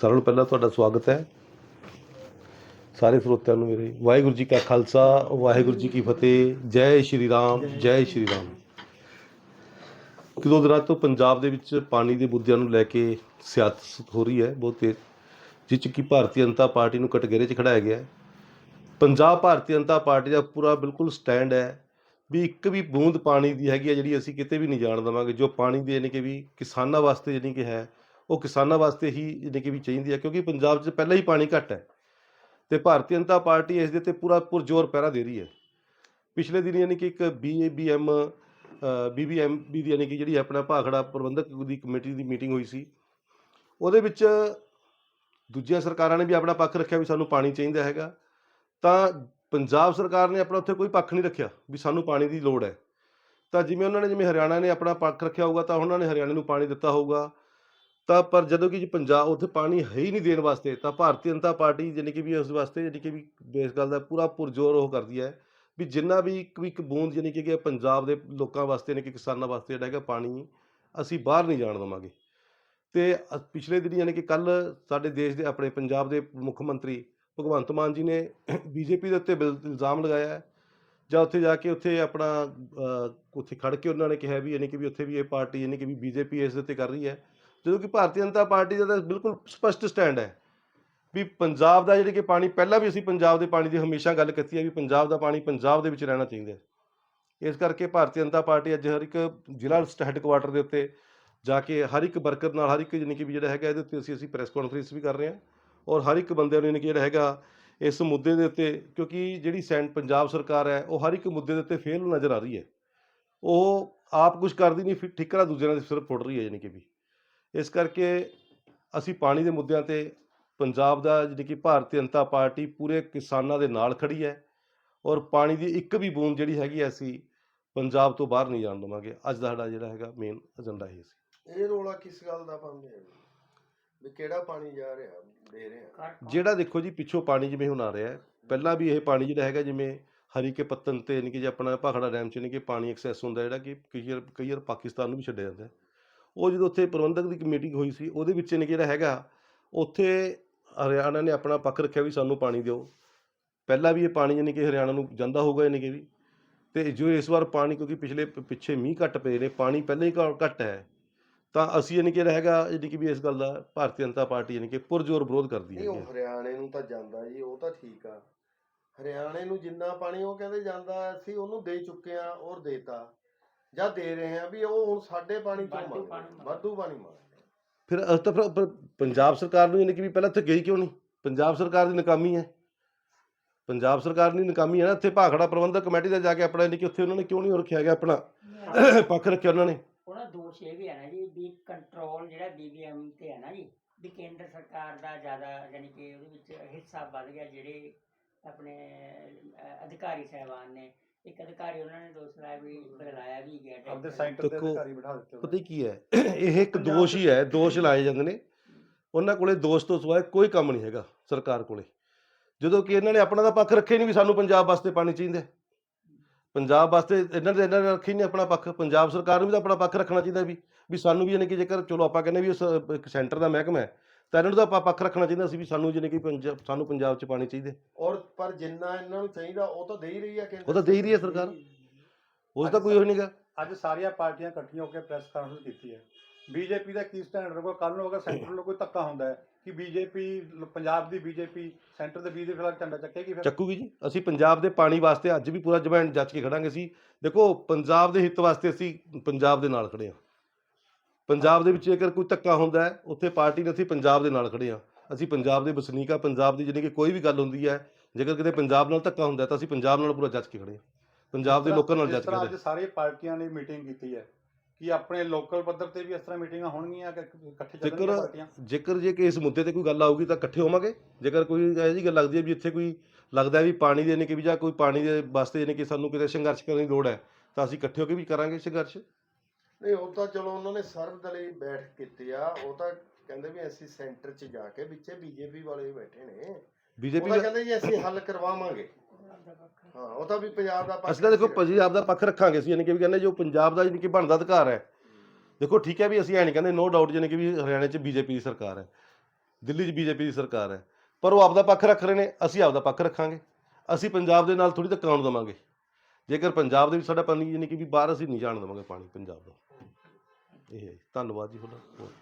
ਸਾਰਿਆਂ ਨੂੰ ਪਹਿਲਾਂ ਤੁਹਾਡਾ ਸਵਾਗਤ ਹੈ। ਸਾਰੇ ਸਰੋਤਿਆਂ ਨੂੰ ਮੇਰੇ, ਵਾਹਿਗੁਰੂ ਜੀ ਕਾ ਖਾਲਸਾ, ਵਾਹਿਗੁਰੂ ਜੀ ਕੀ ਫਤਿਹ, ਜੈ ਸ਼੍ਰੀ ਰਾਮ, ਜੈ ਸ਼੍ਰੀ ਰਾਮ। ਕਿਦੋਂ ਦਿਨਾਂ ਤੋਂ ਪੰਜਾਬ ਦੇ ਵਿੱਚ ਪਾਣੀ ਦੇ ਮੁੱਦਿਆਂ ਨੂੰ ਲੈ ਕੇ ਸਿਆਸਤ ਹੋ ਰਹੀ ਹੈ, ਬਹੁਤ ਤੇਜ਼, ਜਿਸ 'ਚ ਕਿ ਭਾਰਤੀ ਜਨਤਾ ਪਾਰਟੀ ਨੂੰ ਕਟਘਰੇ 'ਚ ਖੜਾਇਆ ਗਿਆ ਹੈ। ਪੰਜਾਬ ਭਾਰਤੀ ਜਨਤਾ ਪਾਰਟੀ ਦਾ ਪੂਰਾ ਬਿਲਕੁਲ ਸਟੈਂਡ ਹੈ ਵੀ ਇੱਕ ਵੀ ਬੂੰਦ ਪਾਣੀ ਦੀ ਹੈਗੀ ਹੈ ਜਿਹੜੀ ਅਸੀਂ ਕਿਤੇ ਵੀ ਨਹੀਂ ਜਾਣ ਦੇਵਾਂਗੇ, ਜੋ ਪਾਣੀ ਦੇ ਯਾਨੀ ਕਿ ਵੀ ਕਿਸਾਨਾਂ ਵਾਸਤੇ ਯਾਨੀ ਕਿ ਹੈ ਉਹ ਕਿਸਾਨਾਂ ਵਾਸਤੇ ਹੀ ਯਾਨੀ ਕਿ ਵੀ ਚਾਹੀਦੀ ਹੈ ਕਿਉਂਕਿ ਪੰਜਾਬ 'ਚ ਪਹਿਲਾਂ ਹੀ ਪਾਣੀ ਘੱਟ ਹੈ ਤੇ ਭਾਰਤੀ ਜਨਤਾ ਪਾਰਟੀ ਇਸ ਦੇ ਤੇ ਪੂਰਾ ਪੁਰਜ਼ੋਰ ਪਹਿਰਾ ਦੇ ਰਹੀ ਹੈ। ਪਿਛਲੇ ਦਿਨ ਯਾਨੀ ਕਿ ਇੱਕ ਬੀਏਬੀਐਮ ਬੀਬੀਐਮਬੀ ਦੀ ਯਾਨੀ ਕਿ ਜਿਹੜੀ ਆਪਣਾ ਭਾਖੜਾ ਪ੍ਰਬੰਧਕ ਦੀ ਕਮੇਟੀ ਦੀ ਮੀਟਿੰਗ ਹੋਈ ਸੀ। ਉਹਦੇ ਵਿੱਚ ਦੂਜੀਆਂ ਸਰਕਾਰਾਂ ਨੇ ਵੀ ਆਪਣਾ ਪੱਖ ਰੱਖਿਆ ਵੀ ਸਾਨੂੰ ਪਾਣੀ ਚਾਹੀਦਾ ਹੈਗਾ। ਤਾਂ ਪੰਜਾਬ ਸਰਕਾਰ ਨੇ ਆਪਣਾ ਉੱਥੇ ਕੋਈ ਪੱਖ ਨਹੀਂ ਰੱਖਿਆ ਵੀ ਸਾਨੂੰ ਪਾਣੀ ਦੀ ਲੋੜ ਹੈ। ਤਾਂ ਜਿਵੇਂ ਉਹਨਾਂ ਨੇ, ਜਿਵੇਂ ਹਰਿਆਣਾ ਨੇ ਆਪਣਾ ਪੱਖ ਰੱਖਿਆ ਹੋਊਗਾ ਤਾਂ ਉਹਨਾਂ ਨੇ ਹਰਿਆਣੇ ਨੂੰ ਪਾਣੀ ਦਿੱਤਾ ਹੋਊਗਾ। ਤਾਂ ਪਰ ਜਦੋਂ ਕਿ ਜੀ ਪੰਜਾਬ ਉੱਥੇ ਪਾਣੀ ਹੈ ਹੀ ਨਹੀਂ ਦੇਣ ਵਾਸਤੇ, ਤਾਂ ਭਾਰਤੀ ਜਨਤਾ ਪਾਰਟੀ ਜਾਣੀ ਕਿ ਵੀ ਉਸ ਵਾਸਤੇ ਜਾਣੀ ਕਿ ਵੀ ਇਸ ਗੱਲ ਦਾ ਪੂਰਾ ਪੁਰਜ਼ੋਰ ਉਹ ਕਰਦੀ ਹੈ ਵੀ ਜਿੰਨਾ ਵੀ ਇੱਕ ਬੂੰਦ ਜਾਣੀ ਕਿ ਪੰਜਾਬ ਦੇ ਲੋਕਾਂ ਵਾਸਤੇ ਨੇ ਕਿ ਕਿਸਾਨਾਂ ਵਾਸਤੇ ਜਿਹੜਾ ਹੈਗਾ ਪਾਣੀ, ਅਸੀਂ ਬਾਹਰ ਨਹੀਂ ਜਾਣ ਦੇਵਾਂਗੇ। ਤੇ ਪਿਛਲੇ ਦਿਨ ਯਾਨੀ ਕਿ ਕੱਲ ਸਾਡੇ ਦੇਸ਼ ਦੇ ਆਪਣੇ ਪੰਜਾਬ ਦੇ ਮੁੱਖ ਮੰਤਰੀ ਭਗਵੰਤ ਮਾਨ ਜੀ ਨੇ ਬੀਜੇਪੀ ਦੇ ਉੱਤੇ ਬਿਲ- ਇਲਜ਼ਾਮ ਲਗਾਇਆ ਜਾਂ ਉੱਥੇ ਜਾ ਕੇ ਉੱਥੇ ਆਪਣਾ ਉੱਥੇ ਖੜ ਕੇ ਉਹਨਾਂ ਨੇ ਕਿਹਾ ਵੀ ਯਾਨੀ ਕਿ ਵੀ ਉੱਥੇ ਵੀ ਇਹ ਪਾਰਟੀ ਯਾਨੀ ਕਿ ਵੀ ਬੀਜੇਪੀ ਇਸ ਦੇ ਉੱਤੇ ਕਰ ਰਹੀ ਹੈ। ਜਦੋਂ ਕਿ ਭਾਰਤੀ ਜਨਤਾ ਪਾਰਟੀ ਦਾ ਤਾਂ ਬਿਲਕੁਲ ਸਪਸ਼ਟ ਸਟੈਂਡ ਹੈ ਵੀ ਪੰਜਾਬ ਦਾ ਜਿਹੜੀ ਕਿ ਪਾਣੀ, ਪਹਿਲਾਂ ਵੀ ਅਸੀਂ ਪੰਜਾਬ ਦੇ ਪਾਣੀ ਦੀ ਹਮੇਸ਼ਾ ਗੱਲ ਕੀਤੀ ਹੈ ਵੀ ਪੰਜਾਬ ਦਾ ਪਾਣੀ ਪੰਜਾਬ ਦੇ ਵਿੱਚ ਰਹਿਣਾ ਚਾਹੀਦਾ ਇਸ ਕਰਕੇ ਭਾਰਤੀ ਜਨਤਾ ਪਾਰਟੀ ਅੱਜ ਹਰ ਇੱਕ ਜ਼ਿਲ੍ਹਾ ਹੈੱਡਕੁਆਟਰ ਦੇ ਉੱਤੇ ਜਾ ਕੇ ਹਰ ਇੱਕ ਵਰਕਰ ਨਾਲ, ਹਰ ਇੱਕ ਜਾਣੀ ਕਿ ਵੀ ਜਿਹੜਾ ਹੈਗਾ ਇਹਦੇ ਉੱਤੇ ਅਸੀਂ ਅਸੀਂ ਪ੍ਰੈਸ ਕਾਨਫਰੰਸ ਵੀ ਕਰ ਰਹੇ ਹਾਂ ਔਰ ਹਰ ਇੱਕ ਬੰਦੇ ਨੂੰ ਯਾਨੀ ਕਿ ਜਿਹੜਾ ਹੈਗਾ ਇਸ ਮੁੱਦੇ ਦੇ ਉੱਤੇ ਕਿਉਂਕਿ ਜਿਹੜੀ ਸੈਂਟ ਪੰਜਾਬ ਸਰਕਾਰ ਹੈ, ਉਹ ਹਰ ਇੱਕ ਮੁੱਦੇ ਦੇ ਉੱਤੇ ਫੇਲ ਨਜ਼ਰ ਆ ਰਹੀ ਹੈ। ਉਹ ਆਪ ਕੁਝ ਕਰਦੀ ਨਹੀਂ, ਫਿਰ ਠਿੱਕਰਾ ਦੂਜਿਆਂ ਦੇ ਸਿਰ ਫੁੱਟ ਰਹੀ ਹੈ ਯਾਨੀ ਕਿ ਵੀ। ਇਸ ਕਰਕੇ ਅਸੀਂ ਪਾਣੀ ਦੇ ਮੁੱਦਿਆਂ ਤੇ ਪੰਜਾਬ ਦਾ ਜਿਹੜੀ ਕਿ ਭਾਰਤੀ ਜਨਤਾ ਪਾਰਟੀ ਪੂਰੇ ਕਿਸਾਨਾਂ ਦੇ ਨਾਲ ਖੜੀ ਹੈ ਔਰ ਪਾਣੀ ਦੀ ਇੱਕ ਵੀ ਬੂੰਦ ਜਿਹੜੀ ਹੈਗੀ ਹੈ ਅਸੀਂ ਪੰਜਾਬ ਤੋਂ ਬਾਹਰ ਨਹੀਂ ਜਾਣ ਦੇਵਾਂਗੇ ਅੱਜ ਦਾ ਸਾਡਾ ਜਿਹੜਾ ਹੈਗਾ ਮੇਨ ਏਜੰਡਾ ਇਹ ਸੀ ਇਹ ਰੋਲਾ ਕਿਸ ਗੱਲ ਦਾ ਪਾਉਂਦੇ ਆ? ਵੀ ਕਿਹੜਾ ਪਾਣੀ ਜਾ ਰਿਹਾ ਦੇ ਰਹੇ ਆ ਜਿਹੜਾ ਦੇਖੋ ਜੀ ਪਿੱਛੋਂ ਪਾਣੀ ਜਿਵੇਂ ਹੁਣ ਆ ਰਿਹਾ ਹੈ ਪਹਿਲਾਂ ਵੀ ਇਹ ਪਾਣੀ ਜਿਹੜਾ ਹੈਗਾ ਜਿਵੇਂ ਹਰੀ ਕੇ ਪੱਤਨ ਤੇ ਯਾਨੀ ਕਿ ਜੇ ਆਪਣਾ ਭਾਖੜਾ ਡੈਮ ਚ ਯਾਨੀ ਕਿ ਪਾਣੀ ਐਕਸੈਸ ਹੁੰਦਾ ਜਿਹੜਾ ਕਿ ਕਈ ਵਾਰ ਕਈ ਵਾਰ ਪਾਕਿਸਤਾਨ ਨੂੰ ਵੀ ਛੱਡਿਆ ਜਾਂਦਾ ਹੈ। ਉਹ ਜਦੋਂ ਉੱਥੇ ਪ੍ਰਬੰਧਕ ਦੀ ਮੀਟਿੰਗ ਹੋਈ ਸੀ ਉਹਦੇ ਵਿੱਚ ਕਿ ਜਿਹੜਾ ਹੈਗਾ ਉੱਥੇ ਹਰਿਆਣਾ ਨੇ ਆਪਣਾ ਪੱਖ ਰੱਖਿਆ ਵੀ ਸਾਨੂੰ ਪਾਣੀ ਦਿਓ। ਪਹਿਲਾਂ ਵੀ ਇਹ ਪਾਣੀ ਯਾਨੀ ਕਿ ਹਰਿਆਣਾ ਨੂੰ ਜਾਂਦਾ ਹੋਊਗਾ ਯਾਨੀ ਕਿ ਵੀ। ਤੇ ਜੋ ਇਸ ਵਾਰ ਪਾਣੀ ਕਿਉਂਕਿ ਪਿਛਲੇ ਪਿੱਛੇ ਮੀਂਹ ਘੱਟ ਪਏ ਨੇ ਪਾਣੀ ਪਹਿਲਾਂ ਹੀ ਘੱਟ ਹੈ। ਤਾਂ ਅਸੀਂ ਯਾਨੀ ਕਿ ਜਿਹੜਾ ਹੈਗਾ ਯਾਨੀ ਕਿ ਵੀ ਇਸ ਗੱਲ ਦਾ ਭਾਰਤੀ ਜਨਤਾ ਪਾਰਟੀ ਯਾਨੀ ਕਿ ਪੁਰਜ਼ੋਰ ਵਿਰੋਧ ਕਰਦੀ ਨਹੀਂ ਹੈ ਉਹ ਹਰਿਆਣੇ ਨੂੰ ਤਾਂ ਜਾਂਦਾ ਜੀ ਉਹ ਤਾਂ ਠੀਕ ਆ। ਹਰਿਆਣੇ ਨੂੰ ਜਿੰਨਾ ਪਾਣੀ ਉਹ ਕਹਿੰਦੇ ਜਾਂਦਾ ਅਸੀਂ ਉਹਨੂੰ ਦੇ ਚੁੱਕੇ ਆ ਔਰ ਦੇਤਾ। ਜਾਂ ਦੇ ਰਹੇ ਆ ਵੀ ਉਹ ਹੁਣ ਸਾਡੇ ਪਾਣੀ ਤੋਂ ਵਾਧੂ ਮੰਗ ਪਾਣੀ ਮੰਗ- ਵਾਧੂ ਪਾਣੀ ਮੰਗ ਫਿਰ ਅਸ ਤਾਂ ਫਿਰ ਪਰ ਪੰਜਾਬ ਸਰਕਾਰ ਨੂੰ ਯਾਨੀ ਕਿ ਵੀ ਪਹਿਲਾਂ ਇੱਥੇ ਗਈ ਕਿਉਂ ਨਹੀਂ? ਪੰਜਾਬ ਸਰਕਾਰ ਦੀ ਨਾਕਾਮੀ ਹੈ। ਪੰਜਾਬ ਸਰਕਾਰ ਦੀ ਨਾਕਾਮੀ ਹੈ ਨਾ ਇੱਥੇ ਭਾਖੜਾ ਪ੍ਰਬੰਧਕ ਕਮੇਟੀ ਦਾ ਜਾ ਕੇ ਆਪਣਾ ਯਾਨੀ ਕਿ ਉੱਥੇ ਉਹਨਾਂ ਨੇ ਕਿਉਂ ਨਹੀਂ ਉਹ ਰੱਖਿਆ ਗਿਆ ਆਪਣਾ? ਪੱਖ ਰੱਖਿਆ ਉਹਨਾਂ ਨੇ। ਉਹਨਾਂ ਦੋਸ਼ ਇਹ ਵੀ ਹੈ ਨਾ ਜੀ ਵੀ ਕੰਟਰੋਲ ਜਿਹੜਾ ਬੀਬੀਐਮ ਤੇ ਹੈ ਨਾ ਜੀ ਵੀ ਕੇਂਦਰ ਸਰਕਾਰ ਦਾ ਜ਼ਿਆਦਾ ਯਾਨੀ ਕਿ ਉਹਦੇ ਵਿੱਚ ਹਿੱਸਾ ਵੱਧ ਗਿਆ ਜਿਹੜੇ ਆਪਣੇ ਅਹ, ਅਧਿਕਾਰੀ ਸਹਿਬਾਨ ਨੇ ਇੱਕ ਅਧਿਕਾਰੀ ਉਹਨਾਂ ਨੇ ਦੋਸ਼ ਲਾਇਆ ਵੀ ਬਦਲਾਇਆ ਵੀ ਗਿਆ ਆਪਦੇ ਟੈਂਡਰ। ਸੈਂਟਰ ਦੇ ਦੇਖੋ, ਅਧਿਕਾਰੀ ਬਿਠਾ ਦਿੱਤੇ ਪਤਾ ਹੀ ਕੀ ਹੈ? ਇਹ ਇੱਕ ਦੋਸ਼ ਹੀ ਹੈ ਦੋਸ਼ ਲਾਏ ਜਾਂਦੇ ਨੇ। ਉਹਨਾਂ ਕੋਲੇ ਦੋਸ਼ ਤੋਂ ਸਿਵਾਏ ਕੋਈ ਕੰਮ ਨਹੀਂ ਹੈਗਾ ਸਰਕਾਰ ਕੋਲੇ। ਜਦੋਂ ਕਿ ਇਹਨਾਂ ਨੇ ਆਪਣਾ ਦਾ ਪੱਖ ਰੱਖਿਆ ਹੀ ਨਹੀਂ ਵੀ ਸਾਨੂੰ ਪੰਜਾਬ ਵਾਸਤੇ ਪਾਣੀ ਚਾਹੀਦਾ। ਹੈ। ਪੰਜਾਬ ਵਾਸਤੇ ਇਹਨਾਂ ਨੇ ਇਹਨਾਂ ਨੇ ਰੱਖੀ ਨਹੀਂ ਆਪਣਾ ਪੱਖ। ਪੰਜਾਬ ਸਰਕਾਰ ਨੂੰ ਵੀ ਤਾਂ ਆਪਣਾ ਪੱਖ ਰੱਖਣਾ ਚਾਹੀਦਾ ਵੀ ਵੀ ਸਾਨੂੰ ਵੀ ਯਾਨੀ ਕਿ ਜੇਕਰ ਚਲੋ ਆਪਾਂ ਕਹਿੰਦੇ ਵੀ ਉਸ ਸੈਂਟਰ ਦਾ ਮਹਿਕਮਾ ਹੈ ਤਾਂ ਇਹਨਾਂ ਨੂੰ ਤਾਂ ਆਪਾਂ ਪੱਖ ਰੱਖਣਾ ਚਾਹੀਦਾ ਸੀ ਵੀ ਸਾਨੂੰ ਯਾਨੀ ਕਿ ਪੰਜਾਬ ਸਾਨੂੰ ਪੰਜਾਬ 'ਚ ਪਾਣੀ ਚਾਹੀਦਾ। ਹੈ। ਔਰ ਪਰ ਜਿੰਨਾ ਇਹਨਾਂ ਨੂੰ ਚਾਹੀਦਾ ਉਹ ਤਾਂ ਦੇ ਹੀ ਰਹੀ ਆ ਕੇਂਦਰ ਉਹ ਤਾਂ ਦੇ ਹੀ ਰਹੀ ਹੈ ਸਰਕਾਰ। ਉਸ ਦਾ ਕੋਈ ਉਹ ਨਹੀਂਗਾ ਅੱਜ ਸਾਰੀਆਂ ਪਾਰਟੀਆਂ ਇਕੱਠੀਆਂ ਹੋ ਕੇ ਪ੍ਰੈਸ ਕਾਨਫਰੰਸ ਕੀਤੀ ਹੈ। ਬੀਜੇਪੀ ਦਾ ਕੀ ਸਟੈਂਡ ਰਹੂਗਾ? ਕੱਲ ਨੂੰ ਅਗਰ ਸੈਂਟਰ ਨੂੰ ਕੋਈ ਧੱਕਾ ਹੁੰਦਾ ਹੈ ਕਿ ਬੀਜੇਪੀ ਪੰਜਾਬ ਦੀ ਬੀਜੇਪੀ ਸੈਂਟਰ ਦੇ ਬੀਜੇਪੀ ਖਿਲਾਫ ਝੰਡਾ ਚੱਕੇਗੀ ਫਿਰ? ਚੱਕੂਗੀ ਜੀ। ਅਸੀਂ ਪੰਜਾਬ ਦੇ ਪਾਣੀ ਵਾਸਤੇ ਅੱਜ ਵੀ ਪੂਰਾ ਜਮੈਨ ਜੱਜ ਕੇ ਖੜਾਂਗੇ ਸੀ। ਦੇਖੋ ਪੰਜਾਬ ਦੇ ਹਿੱਤ ਵਾਸਤੇ ਅਸੀਂ ਪੰਜਾਬ ਦੇ ਨਾਲ ਖੜੇ ਹਾਂ। ਪੰਜਾਬ ਦੇ ਵਿੱਚ ਜੇਕਰ ਕੋਈ ਧੱਕਾ ਹੁੰਦਾ ਹੈ ਉੱਥੇ ਪਾਰਟੀ ਨੇ ਅਸੀਂ ਪੰਜਾਬ ਦੇ ਨਾਲ ਖੜੇ ਹਾਂ। ਅਸੀਂ ਪੰਜਾਬ ਦੇ ਵਸਨੀਕ ਆ ਪੰਜਾਬ ਦੀ ਜਿਹੜੀ ਕਿ ਕੋਈ ਵੀ ਗੱਲ ਹੁੰਦੀ ਹੈ ਜੇਕਰ ਕਿਤੇ ਪੰਜਾਬ ਨਾਲ ਧੱਕਾ ਹੁੰਦਾ ਤਾਂ ਅਸੀਂ ਪੰਜਾਬ ਨਾਲ ਪੂਰਾ ਜੱਜ ਕੇ ਖੜੇ ਹਾਂ। ਪੰਜਾਬ ਦੇ ਲੋਕਾਂ ਨਾਲ ਜੱਜ ਕੇ ਖੜੇ ਅੱਜ ਸਾਰੀਆਂ ਪਾਰਟੀਆਂ ਨੇ ਮੀਟਿੰਗ ਕੀਤੀ ਹੈ ਕਿ ਆਪਣੇ ਲੋਕਲ ਪੱਧਰ ਤੇ ਵੀ ਇਸ ਤਰ੍ਹਾਂ ਮੀਟਿੰਗਾਂ ਹੋਣਗੀਆਂ ਕਿ ਇਕੱਠੇ ਚੱਲਣਗੀਆਂ ਜੇਕਰ ਪਾਰਟੀਆਂ? ਜੇਕਰ ਜੇ ਕਿ ਇਸ ਮੁੱਦੇ ਤੇ ਕੋਈ ਗੱਲ ਆਊਗੀ ਤਾਂ ਇਕੱਠੇ ਹੋਵਾਂਗੇ। ਜੇਕਰ ਕੋਈ ਇਹੋ ਜਿਹੀ ਗੱਲ ਲੱਗਦੀ ਹੈ ਵੀ ਇੱਥੇ ਕੋਈ ਲੱਗਦਾ ਵੀ ਪਾਣੀ ਦੇ ਨੇ ਕਿ ਵੀ ਜਾਂ ਕੋਈ ਪਾਣੀ ਦੇ ਵਾਸਤੇ ਯਾਨੀ ਕਿ ਸਾਨੂੰ ਕਿਤੇ ਸੰਘਰਸ਼ ਕਰਨ ਦੀ ਲੋੜ ਹੈ ਤਾਂ ਅਸੀਂ ਇਕੱਠੇ ਹੋ ਕੇ ਵੀ ਕਰਾਂਗੇ ਸੰਘਰਸ਼। ਨਹੀਂ ਉਹ ਤਾਂ ਚਲੋ ਉਹਨਾਂ ਨੇ ਸਰਬਦਲੀ ਬੈਠਕ ਕੀਤੀ ਆ। ਉਹ ਤਾਂ ਕਹਿੰਦੇ ਵੀ ਅਸੀਂ ਸੈਂਟਰ 'ਚ ਜਾ ਕੇ ਵਿੱਚੇ ਬੀਜੇਪੀ ਵਾਲੇ ਵੀ ਬੈਠੇ ਨੇ। ਉਹ ਬੀਜੇਪੀ ਤਾਂ ਕਹਿੰਦੇ ਜੀ ਅਸੀਂ ਹੱਲ ਕਰਵਾਵਾਂਗੇ। ਹਾਂ ਉਹ ਤਾਂ ਵੀ ਪੰਜਾਬ ਦਾ ਪੱਖ ਅਸੀਂ ਤਾਂ ਦੇਖੋ। ਪੰਜਾਬ ਦਾ ਪੱਖ ਰੱਖਾਂਗੇ ਅਸੀਂ ਯਾਨੀ ਕਿ ਵੀ ਕਹਿੰਦੇ ਜੋ ਪੰਜਾਬ ਦਾ ਯਾਨੀ ਕਿ ਬਣਦਾ ਅਧਿਕਾਰ ਹੈ। ਦੇਖੋ ਠੀਕ ਹੈ ਵੀ ਅਸੀਂ ਐ ਨਹੀਂ ਕਹਿੰਦੇ ਨੋ ਡਾਊਟ ਯਾਨੀ ਕਿ ਵੀ ਹਰਿਆਣੇ 'ਚ ਬੀਜੇਪੀ ਦੀ ਸਰਕਾਰ ਹੈ। ਦਿੱਲੀ 'ਚ ਬੀਜੇਪੀ ਦੀ ਸਰਕਾਰ ਹੈ। ਪਰ ਉਹ ਆਪਦਾ ਪੱਖ ਰੱਖ ਰਹੇ ਨੇ ਅਸੀਂ ਆਪਦਾ ਪੱਖ ਰੱਖਾਂਗੇ। ਅਸੀਂ ਪੰਜਾਬ ਦੇ ਨਾਲ ਥੋੜੀ ਧੱਕਾ ਹੋਣ ਦੇਵਾਂਗੇ। ਜੇਕਰ ਪੰਜਾਬ ਦੇ ਵਿੱਚ ਸਾਡਾ ਪਾਣੀ ਯਾਨੀ ਕਿ ਵੀ ਬਾਹਰ ਅਸੀਂ ਨਹੀਂ ਜਾਣ ਦੇਵਾਂਗੇ ਪਾਣੀ ਪੰਜਾਬ ਦਾ ਇਹ ਹੈ ਜੀ। ਧੰਨਵਾਦ ਜੀ ਤੁਹਾਡਾ ਬਹੁਤ